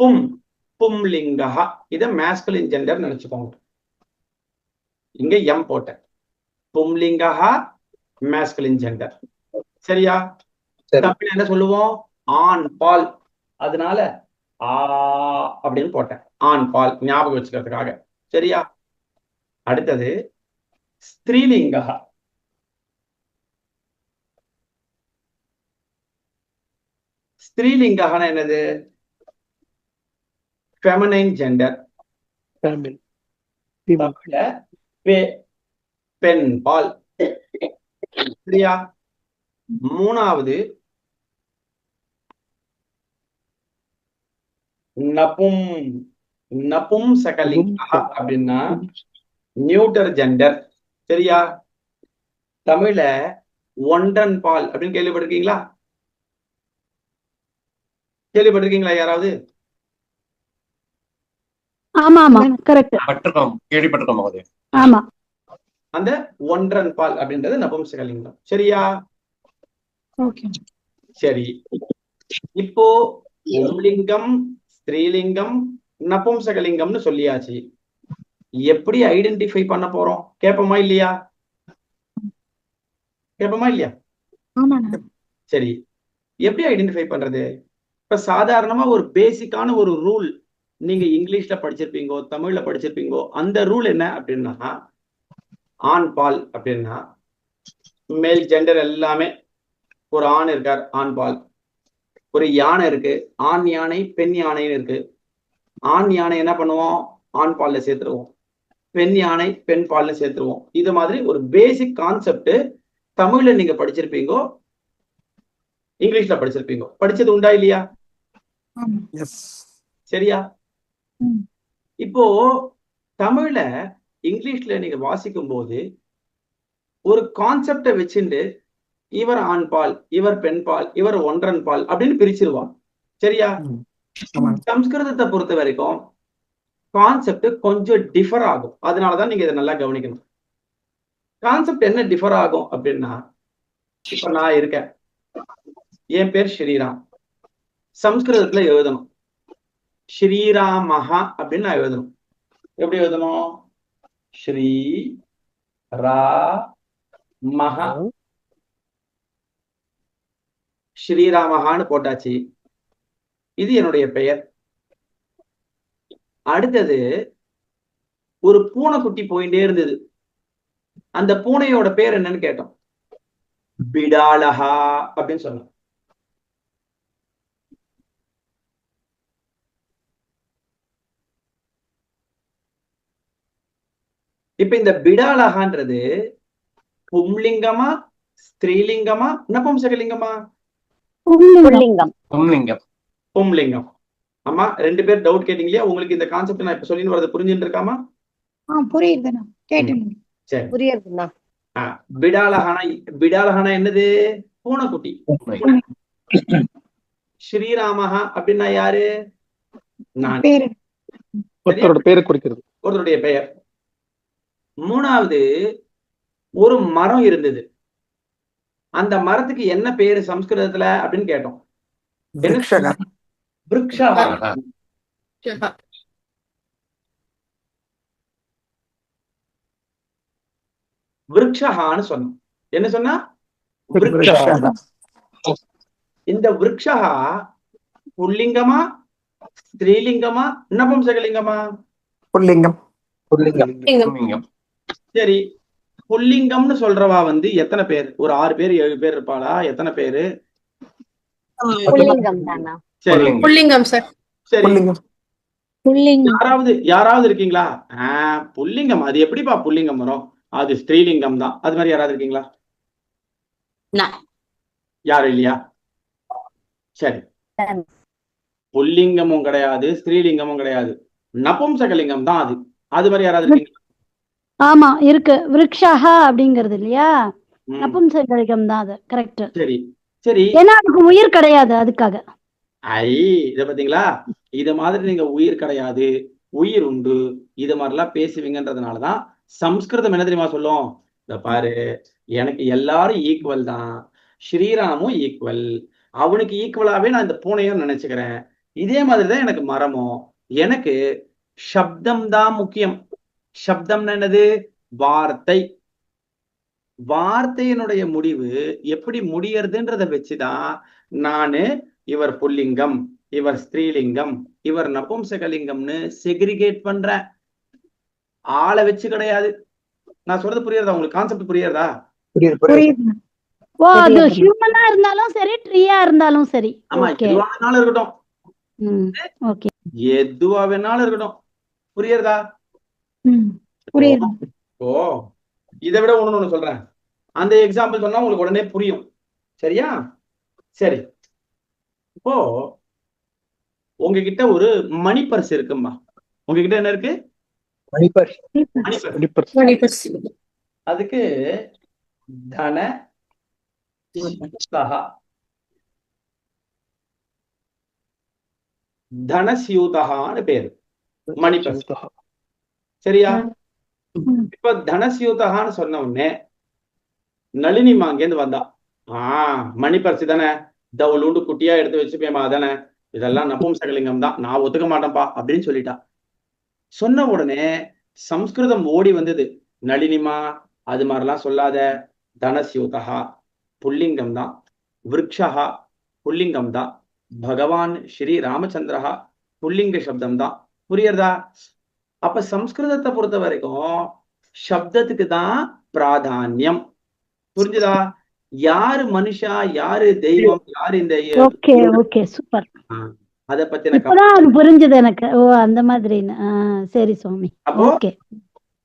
பும் பும்லிங்கா இத masculine gender நினைச்சுக்கோங்க. இங்க எம் போட்டேன். பும்லிங்கா மேஸ்குலின் ஜெண்டர் சரியா? சரி. தமிழ் என்ன சொல்லுவோம்? ஆண் பால். அதனால ஆ அப்படின்னு போட்டேன். ஆண் பால். ஞாபகம் வச்சுக்கிறதுக்காக. சரியா? அடுத்தது ஸ்திரீலிங்கா ஸ்திரீலிங்ககனா என்னது? ஃபெமனைன் ஜெண்டர் பெண் பால் சரியா? மூணாவது. நபும் நபும் சகலிங்கா அப்படின்னா நியூட்டர் ஜெண்டர் சரியா? தமிழ்ல ஒன்றன் பால் அப்படின்னு கேள்விப்பட்டிருக்கீங்களா? கேள்விப்பட்டிருக்கீங்களா யாராவது? ஆமா ஆமா. கரெக்ட் பட்டிருக்கோம் கேள்விப்பட்டிருக்கோம் மகோதய ஆமா. அந்த ஒன்றன் பால் அப்படின்றது நபும்சகலிங்கம். சரியா? ஓகே சரி. இப்போ பும்லிங்கம் ஸ்திரீலிங்கம் நபும்சகலிங்கம்னு சொல்லியாச்சு. எப்படி ஐடென்டிஃபை பண்ண போறோம்? கேப்போமா இல்லையா? கேப்போமா இல்லையா? சரி. எப்படி ஐடென்டிஃபை பண்றது? இப்ப சாதாரணமா ஒரு பேசிக்கான ஒரு ரூல் நீங்க இங்கிலீஷ்ல படிச்சிருப்பீங்கோ தமிழ்ல படிச்சிருப்பீங்கோ அந்த ரூல் என்ன அப்படின்னா ஆண் பால் அப்படின்னா மேல் ஜெண்டர் எல்லாமே ஒரு ஆண் இருக்கார் ஆண் பால். ஒரு யானை இருக்கு ஆண் யானை பெண் யானைன்னு இருக்கு. ஆண் யானை என்ன பண்ணுவோம்? ஆண் பால்ல சேர்த்துருவோம். பெண் யானை பெண் பால்ல சேர்த்துருவோம். இது மாதிரி ஒரு பேசிக் கான்செப்ட் தமிழ்ல நீங்க படிச்சிருப்பீங்கோ இங்கிலீஷ்ல படிச்சிருப்பீங்க. படிச்சது உண்டா இல்லையா. சரியா. இப்போ தமிழ்ல இங்கிலீஷ்ல நீங்க வாசிக்கும் போது ஒரு கான்செப்டை வச்சுண்டு இவர் ஆண் பால் இவர் பெண் பால் இவர் ஒன்றன் பால் அப்படின்னு பிரிச்சிருவான். சரியா. சம்ஸ்கிருதத்தை பொறுத்த வரைக்கும் கான்செப்ட் கொஞ்சம் டிஃபர் ஆகும். அதனாலதான் நீங்க இதை நல்லா கவனிக்கணும். கான்செப்ட் என்ன டிஃபர் ஆகும் அப்படின்னா இப்ப நான் இருக்கேன். என் பேர் ஸ்ரீராம். சம்ஸ்கிருதத்துல எழுதணும். ஸ்ரீராமஹா அப்படின்னு நான் எழுதணும். எப்படி எழுதணும்? ஸ்ரீ ரா மகா ஸ்ரீராமஹான்னு போட்டாச்சு. இது என்னுடைய பெயர். அடுத்தது ஒரு பூனைக்குட்டி போயிட்டே இருந்தது. அந்த பூனையோட பேர் என்னன்னு கேட்டோம். பிடாலஹா அப்படின்னு சொன்னோம். இப்ப இந்த பிடாலஹான்றது பும்லிங்கமா ஸ்திரீலிங்கமா நபும்சகலிங்கமா? பொம்லிங்கம். பும்லிங்கம். அம்மா ரெண்டு பேர் டவுட் கேட்டீங்க இல்லையா உங்களுக்கு இந்த கான்செப்ட் நான் இப்ப சொல்லின்னு வரது புரிஞ்சுட்டு இருக்காமா? புரியுதுண்ணா கேட்டேன். சரி. புரியுதுண்ணா பிடாலஹானா பிடாலஹானா என்னது? பூனைக்குட்டி. ஸ்ரீராமஹா அப்படின்னா யாரு? நான். பேரு. ஒருத்தரோட பேரை குறிக்கிறது. ஒருத்தருடைய பெயர். மூணாவது ஒரு மரம் இருந்தது. அந்த மரத்துக்கு என்ன பேரு சம்ஸ்கிருதத்துல அப்படின்னு கேட்டோம். விருக்ஷகான்னு சொன்னோம். என்ன சொன்னா. இந்த விருக்ஷா புல்லிங்கமா ஸ்திரீலிங்கமா நபும்சகலிங்கமா? புல்லிங்கம். பொம்லிங்கம் சரி புல்லிங்கம்னு சொல்றவா வந்து எத்தனை பேர்? ஒரு ஆறு பேர் ஏழு பேர் இருப்பாளா? எத்தனை பேரு? சரி. புல்லிங்கம் சார். சரி. யாராவது யாராவது இருக்கீங்களா? ஆஹ் புல்லிங்கம். அது எப்படிப்பா புல்லிங்கம் வரும்? அது ஸ்திரீலிங்கம் தான். அது மாதிரி யாராவது இருக்கீங்களா. யாரும் இல்லையா? சரி. புல்லிங்கமும் கிடையாது ஸ்திரீலிங்கமும் கிடையாது. நபும்சகலிங்கம் தான் அது. அது மாதிரி யாராவது இருக்கீங்களா? ஆமா இருக்கு. விருக்ஷாஹா அப்படிங்கிறது இல்லையா? ம், நபும்சகலிங்கம் தான் அது. கரெக்ட் சரி. சரி. ஏன்னா அதுக்கு உயிர் கிடையாது அதுக்காக. ஐ இத பாத்தீங்களா? இது மாதிரி நீங்க உயிர் கிடையாது. உயிர் உண்டு. இது மாதிரிலாம் பேசுவீங்கன்றதுனாலதான் சம்ஸ்கிருதம் என்ன தெரியுமா சொல்லும்? இந்த பாரு. எனக்கு எல்லாரும் ஈக்குவல் தான். ஸ்ரீராமும் ஈக்குவல் அவனுக்கு ஈக்குவலாவே நான் இந்த பூனையும் நினைச்சுக்கிறேன். இதே மாதிரிதான் எனக்கு மரமும். எனக்கு சப்தம் தான் முக்கியம். சப்தம்னா என்னது? வார்த்தை. வார்த்தையினுடைய முடிவு எப்படி முடியறதுன்றத வச்சுதான் நானு இவர் புல்லிங்கம் இவர் ஸ்திரீலிங்கம் இவர் நபும்சகலிங்கம்னு செக்ரிகேட் பண்றேன். ஆளை வச்சு கிடையாது. நான் சொல்றது புரியுறதா? உங்களுக்கு கான்செப்ட் புரியுறதா? புரியுது புரியுது. புரியுது. ஓ அது ஹியூமனா இருந்தாலும் சரி ட்ரீயா இருந்தாலும் சரி. ஆமா எதுவா வேணாலும் இருக்கட்டும். ம் ஓகே எதுவா வேணாலும் இருக்கட்டும். புரியுறதா? புரியுது. ஓ இதை விட ஒண்ணு ஒண்ணு சொல்றேன். அந்த எக்ஸாம்பிள் சொன்னா உங்களுக்கு உடனே புரியும். சரியா? சரி. இப்போ உங்ககிட்ட ஒரு மணி பர்ஸ் இருக்கும்மா உங்ககிட்ட என்ன இருக்கு? அதுக்கு தன தனசியூதகான்னு பேரு. மணி பர்ஸ் சரியா. இப்ப தனசியூதகான்னு சொன்ன உடனே நளினி அங்கேருந்து வந்தா. ஆஹ் மணி பரிசு தானே தவுளுண்டு குட்டியா எடுத்து வச்சுப்பேமா தானே இதெல்லாம் நபும்சகலிங்கம் தான். நான் ஒத்துக்க மாட்டேன்ப்பா அப்படின்னு சொல்லிட்டா. சொன்ன உடனே சம்ஸ்கிருதம் ஓடி வந்தது. நளினிமா அது மாதிரிலாம் சொல்லாத. தனசியூதகா புல்லிங்கம் தான். விருக்ஷா புல்லிங்கம் தான். பகவான் ஸ்ரீ ராமச்சந்திரஹா புல்லிங்க சப்தம் தான். புரியுறதா? அப்ப சம்ஸ்கிருதத்தை பொறுத்த வரைக்கும் சப்தத்துக்கு தான் பிராதானியம். புரிஞ்சுதா? யாரு மனுஷா யாரு தெய்வம் யாரு இந்த ஓகே ஓகே சூப்பர். அத பத்தின புரிஞ்சது எனக்கு. ஓ அந்த மாதிரின்னு. ஆ, சரி சுவாமி. அப்போ ஓகே.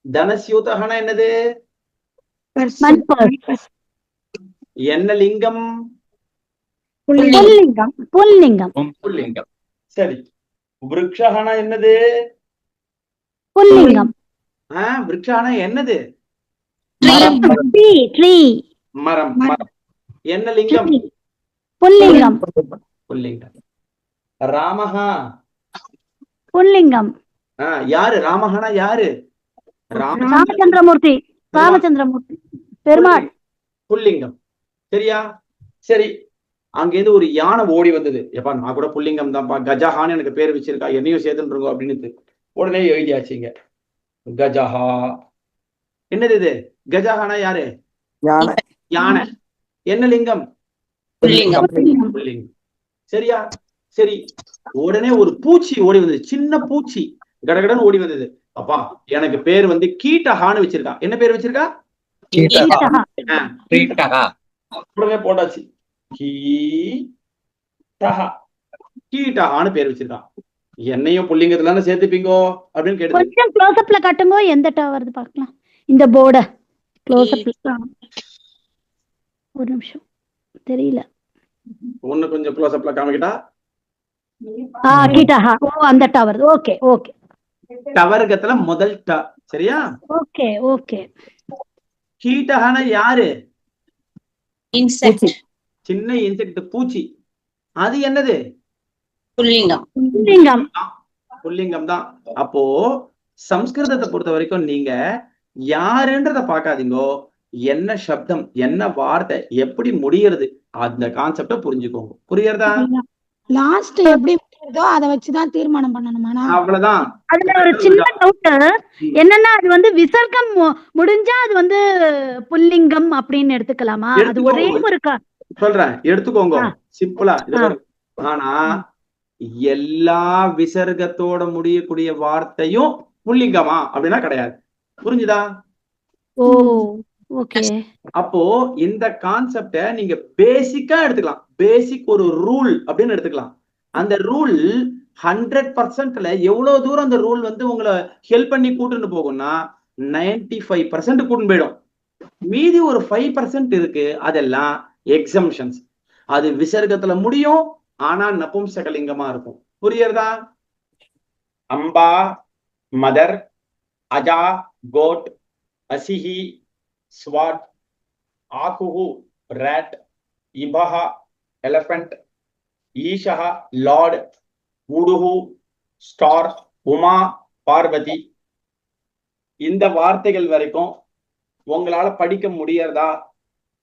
தனசியூதகனா என்னது? என்ன லிங்கம் புல்லிங்கம். புல்லிங்கம். புல்லிங்கம். சரி. விருக்ஷகனா என்னது? புல்லிங்கம். விருக்ஷகனா என்னது? மரம். Tree tree. மரம் மரம். என்ன லிங்கம்? புல்லிங்கம். புல்லிங்கம். ராமஹா. புல்லிங்கம். ஆஹ் யாரு? ராமஹனா யாரு? ராம ராமச்சந்திரமூர்த்தி. ராமச்சந்திரமூர்த்தி. பெருமாள். புல்லிங்கம். சரியா? சரி. அங்கேருந்து ஒரு யானை ஓடி வந்தது. எப்பா நான் கூட புல்லிங்கம் தான்ப்பா. கஜஹான்னு எனக்கு பேர் வச்சிருக்கா. என்னையும் சேர்த்துருங்க அப்படின்னு உடனே எழுதியாச்சுங்க. கஜஹா. என்னது இது? கஜஹானா யாரு? யானை. என்ன லிங்கம்? சரியா? சரி. உடனே ஒரு பூச்சி ஓடி வந்தது. சின்ன பூச்சி. கடகடன்னு ஓடி வந்தது. அப்பா எனக்கு பேர் வந்து கீட்டஹான்னு வச்சிருக்கா. என்ன பேர் வச்சிருக்கா? கீட்டஹா. உடனே போட்டாச்சு. கீ டஹா கீட்டஹான்னு பேர் வச்சிருக்கான் என்னையும் புள்ளிங்கத்துல தானே சேர்த்துப்பீங்கோ? அப்படின்னு கேட்டு கொஞ்சம் க்ளோஸ்அப்ல காட்டுங்க எந்த டா வருது பார்க்கலாம். இந்த போர்ட க்ளோஸ்அப்ல ஒரு நிமிஷம். தெரியல. ஒண்ணு கொஞ்சம் க்ளோஸ் அப்ல காமிக்கிட்டா? ஆ கீட்டஹா ஓ அந்த டா வருது ஓகே. ஓகே டவர்கத்துல முதல் ட சரியா? Okay okay. கீட்டஹான யாரு? இன்செக்ட் சின்ன இன்செக்ட் பூச்சி. அது என்னது? புல்லிங்கம். புல்லிங்கம். புல்லிங்கம் தான். அப்போ சம்ஸ்கிருதத்தை பொறுத்த வரைக்கும் நீங்க யாருன்றத பார்க்காதீங்கோ. என்ன சப்தம் என்ன வார்த்தை எப்படி முடியறது அந்த கான்செப்ட புரிஞ்சுக்கோங்க. புரியறதா லாஸ்ட் எப்படி முடியுதோ அதை வச்சுதான் தீர்மானம் பண்ணணுமாண்ணா அவ்வளவுதான். அதுல ஒரு சின்ன டவுட் என்னன்னா அது வந்து விசர்க்கம் முடிஞ்சா அது வந்து புல்லிங்கம் அப்படின்னு எடுத்துக்கலாமா? அது ஒரே ஒரு சொல்றேன் எடுத்துக்கோங்க. சிம்பிளா. ஆனா எல்லா விசர்க்கத்தோட முடியக்கூடிய வார்த்தையும் புல்லிங்கமா அப்படின்னா கிடையாது. புரிஞ்சுதா? அப்போ இந்த கான்செப்ட நீங்க பேசிக்கா எடுத்துக்கலாம். பேசிக் ஒரு ரூல் அப்படின்னு எடுத்துக்கலாம். அந்த ரூல் ஹண்ட்ரட் பர்சன்ட்ல எவ்வளவு தூரம் அந்த ரூல் வந்து உங்களை ஹெல்ப் பண்ணி கூட்டுன்னு போகும்னா 95% ஃபைவ் பர்சன்ட் கூட்டின்னு போயிடும். மீதி ஒரு ஃபைவ் பர்சன்ட் இருக்கு அதெல்லாம் எக்ஸம்ஷன்ஸ் அது விசர்க்கத்துல முடியும் ஆனா நபும்சகலிங்கமா இருக்கும். புரியுறதா அம்பா மதர் அஜா கோட் அசிஹி ஸ்வாட் ஆகுஹு ரேட் இபஹா எலஃபண்ட் ஈஷா லார்ட் உடுஹு ஸ்டார் உமா பார்வதி. இந்த வார்த்தைகள் வரைக்கும் உங்களால படிக்க முடியறதா?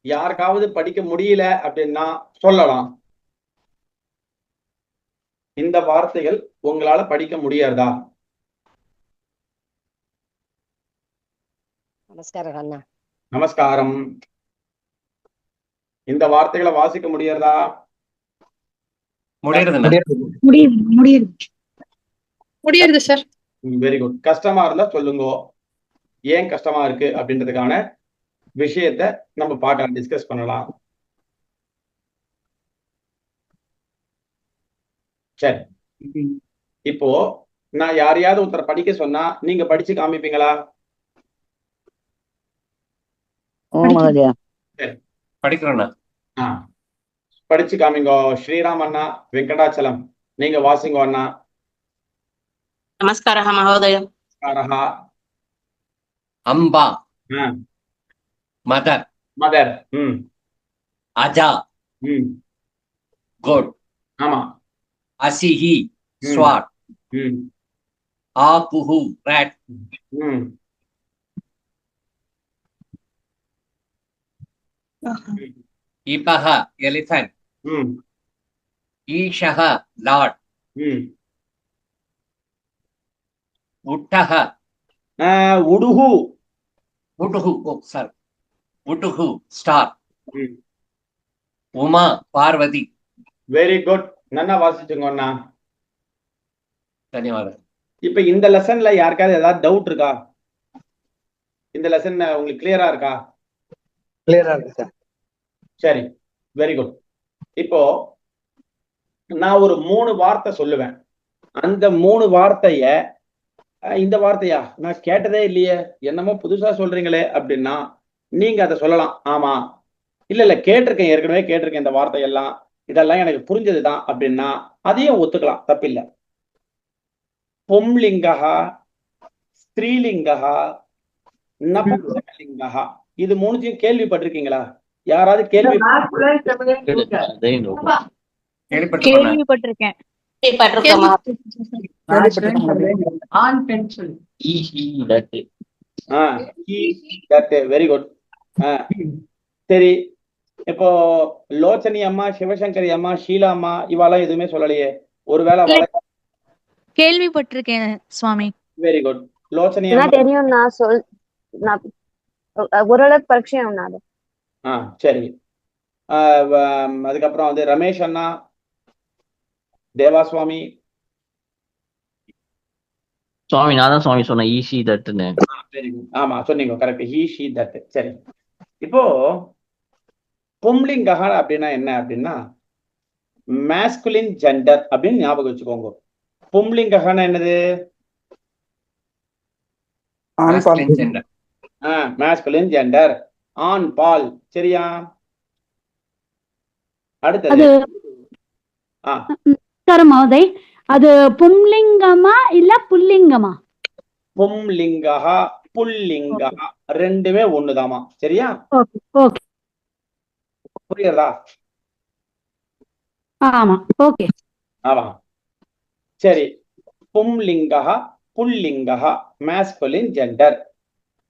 யாருக்காவது படிக்க முடியல அப்படின்னா சொல்லலாம். இந்த வார்த்தைகள் உங்களால படிக்க முடியாதா? நமஸ்காரம் அண்ணா. நமஸ்காரம். இந்த வார்த்தைகளை வாசிக்க முடியாதா? முடியறதுண்ணா முடியுது முடியுது முடியுது சார். வெரி குட் கஷ்டமா இருந்தா சொல்லுங்க. ஏன் கஷ்டமா இருக்கு அப்படின்றதுக்கான விஷயத்த நம்ம பார்க்கலாம் டிஸ்கஸ் பண்ணலாம். சரி. இப்போ நான் யாரையாவது ஒருத்தர் படிக்க சொன்னா நீங்க படிச்சு காமிப்பீங்களா? படிச்சு காமிங்கோ. ஸ்ரீராம் அண்ணா வெங்கடாச்சலம். நீங்க வாசிங்கோ அண்ணா. நமஸ்காரஹ மகோதயம் அம்பா. மதர். மதர். ம். அஜா. ம். கோட். ஆமா. அசிஹி. ஸ்வாட் ஆகுஹு ராட் இபஹ எலிஃபண்ட் ம். ஈஷஹ லார்ட் ம். உட்டஹ. ஆ, உடுகு உடுஹு ஓ sir உடுஹு star Uma Parvati. Very good நல்லா வாசிச்சுங்க அண்ணா. தன்யவாதம். இப்ப இந்த லெசன்ல யாருக்காவது ஏதாவது டவுட் இருக்கா? இந்த லெசன் உங்களுக்கு கிளியரா இருக்கா? கிளியரா இருக்கு சார் சரி வெரி குட் இப்போ நான் ஒரு மூணு வார்த்தை சொல்லுவேன். அந்த மூணு வார்த்தைய இந்த வார்த்தையா? நான் கேட்டதே இல்லையே. என்னமோ புதுசா சொல்றீங்களே அப்படின்னா நீங்க அதை சொல்லலாம். ஆமா. இல்ல இல்ல கேட்டிருக்கேன். ஏற்கனவே கேட்டிருக்கேன் இந்த வார்த்தையெல்லாம். இதெல்லாம் எனக்கு புரிஞ்சதுதான் அப்படின்னா அதையும் ஒத்துக்கலாம் தப்பில்லை. பொம்லிங்கா ஸ்திரீலிங்கா நபும்சகலிங்கா இது மூணுத்தையும் கேள்விப்பட்டிருக்கீங்களா? யாராவது கேள்வி கேள்விப்பட்டிருக்கேன். வெரி குட் சரி. இப்போ லோச்சனி அம்மா சிவசங்கரி அம்மா ஷீலா அம்மா இவாலாம் எதுவுமே சொல்லலையே. ஒருவேளை கேள்விப்பட்டிருக்கேன் சுவாமி. வெரி குட் லோச்சனி அம்மா தெரியும் நான் சொல் நான் ஓரளவுக்கு பரிச்சயம் நான் ஆ சரி. அதுக்கப்புறம் வந்து ரமேஷ் அண்ணா தேவாசுவாமி. சுவாமி நான் தான் சுவாமி சொன்னேன் வெரி குட் ஆமா சொன்னீங்க கரெக்ட் ஹீ ஷீ தட் சரி. இப்போ பும்லிங்கஹ அப்படின்னா என்ன அப்படின்னா மேஸ்குலின் ஜெண்டர் அப்படின்னு ஞாபகம் வச்சுக்கோங்க. பும்லிங்கஹனா என்னது? மேஸ்குலின் ஜெண்டர் ஆண் பால் சரியா? அடுத்தது. அது ஆ. நமஸ்காரம் மகோதய் அது பும்லிங்கமா இல்ல புல்லிங்கமா? பும்லிங்கஹ புல்லிங்கஹ. ரெண்டுமே ஒண்ணுதாமா சரியா? ஓகே. ஓகே புரியுறதா ஆமா ஓகே. ஆமா. சரி. பும்லிங்கஹ புல்லிங்கஹ மேஸ்குலின் ஜெண்டர்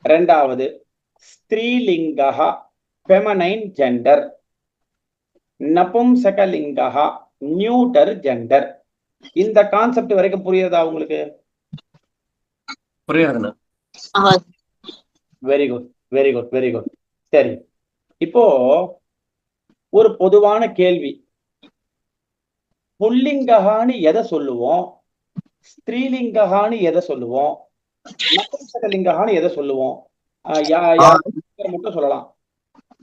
ரெண்டாவது ஸ்திரீலிங்கஹ ஃபெமனைன் ஜெண்டர் நபும்சகலிங்கஹ நியூட்டர் ஜெண்டர் இந்த கான்செப்ட் வரைக்கும் புரியுறதா உங்களுக்கு? புரியுறதுண்ணா மகோதய. Very good very good very good சரி. இப்போ ஒரு பொதுவான கேள்வி. புல்லிங்ககான்னு எதை சொல்லுவோம்? ஸ்திரீலிங்ககான்னு எதை சொல்லுவோம்? நபும்சகலிங்ககான்னு எதை சொல்லுவோம்? மட்டும் சொல்லலாம்.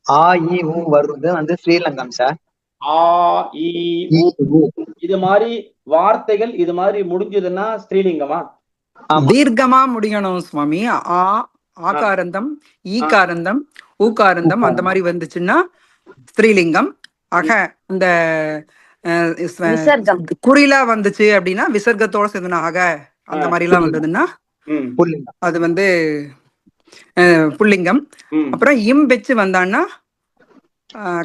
ஆ இ ஊ வருது. வந்து ஸ்ரீலங்கம் சார். ஆ இ. இது மாதிரி வார்த்தைகள் இது மாதிரி முடிஞ்சதுன்னா ஸ்திரீலிங்கமா ஆமா. தீர்க்கமா முடியணும் சுவாமி. ஆ ஆகாரந்தம் ஈகாரந்தம் ஊகாரந்தம் அந்த மாதிரி வந்துச்சுன்னா ஸ்திரீலிங்கம். அக இந்த. குறிலா வந்துச்சு அப்படின்னா விசர்க்கத்தோட சேர்ந்துனா அக. அந்த. மாதிரி எல்லாம் வந்ததுன்னா அது வந்து அஹ், புல்லிங்கம். அப்புறம் இம் வச்சு வந்தான்னா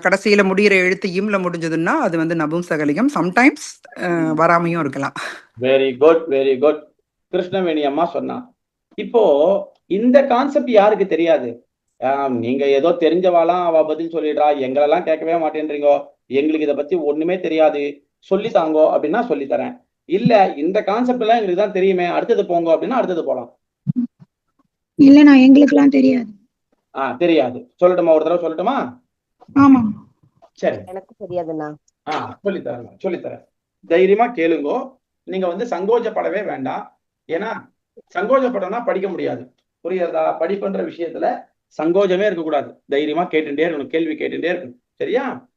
கடைசியில முடியிற எழுத்து இம்ல முடிஞ்சதுன்னா அது வந்து நபும்சகலிங்கம் சம்டைம்ஸ் வராமையும் இருக்கலாம். Very good very good Krishnaveni அம்மா சொன்னா இப்போ இந்த கான்செப்ட் யாருக்கு தெரியாது? நீங்க ஏதோ தெரிஞ்சவாலாம் அவ பதில் சொல்லிடுறா எங்களெல்லாம் கேட்கவே மாட்டேன்றீங்கோ. எங்களுக்கு இதை பத்தி ஒண்ணுமே தெரியாது. சொல்லி தாங்கோ அப்படின்னா சொல்லி தரேன். இல்ல இந்த கான்செப்ட் எல்லாம் எங்களுக்கு தான் தெரியுமே. அடுத்தது போங்க அப்படின்னா அடுத்தது போலாம். இல்லண்ணா எங்களுக்கெல்லாம் தெரியாது. ஆ தெரியாது. சொல்லட்டுமா? ஒரு தடவை சொல்லட்டுமா? ஆமா. சரி. எனக்கு தெரியாதுண்ணா. ஆ சொல்லித்தரேன் சொல்லித்தரேன் தைரியமா கேளுங்கோ. நீங்க வந்து சங்கோஜப்படவே வேண்டாம். ஏன்னா சங்கோஜப்படம்னா படிக்க முடியாது. புரியுறதா படிப்புன்ற விஷயத்துல சங்கோஜமே இருக்கக்கூடாது. தைரியமா கேட்டுட்டே இருக்கணும் கேள்வி கேட்டுட்டே இருக்கணும். சரியா?